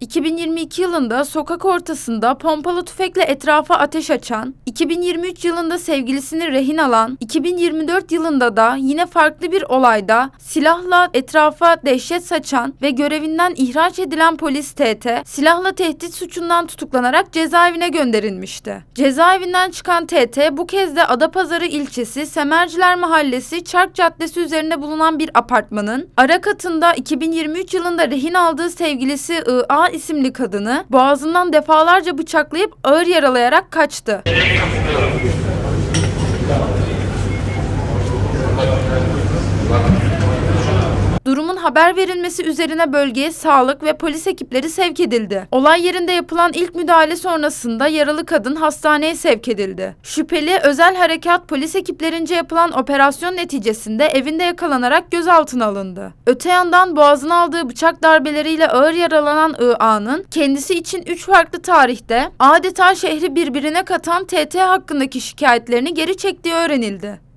2022 yılında sokak ortasında pompalı tüfekle etrafa ateş açan, 2023 yılında sevgilisini rehin alan, 2024 yılında da yine farklı bir olayda silahla etrafa dehşet saçan ve görevinden ihraç edilen polis TT, silahla tehdit suçundan tutuklanarak cezaevine gönderilmişti. Cezaevinden çıkan TT bu kez de Adapazarı ilçesi Semerciler Mahallesi Çark Caddesi üzerinde bulunan bir apartmanın ara katında 2023 yılında rehin aldığı sevgilisi I.A. isimli kadını boğazından defalarca bıçaklayıp ağır yaralayarak kaçtı. Haber verilmesi üzerine bölgeye sağlık ve polis ekipleri sevk edildi. Olay yerinde yapılan ilk müdahale sonrasında yaralı kadın hastaneye sevk edildi. Şüpheli özel harekat polis ekiplerince yapılan operasyon neticesinde evinde yakalanarak gözaltına alındı. Öte yandan boğazına aldığı bıçak darbeleriyle ağır yaralanan I.A.'nın kendisi için 3 farklı tarihte adeta şehri birbirine katan TT hakkındaki şikayetlerini geri çektiği öğrenildi.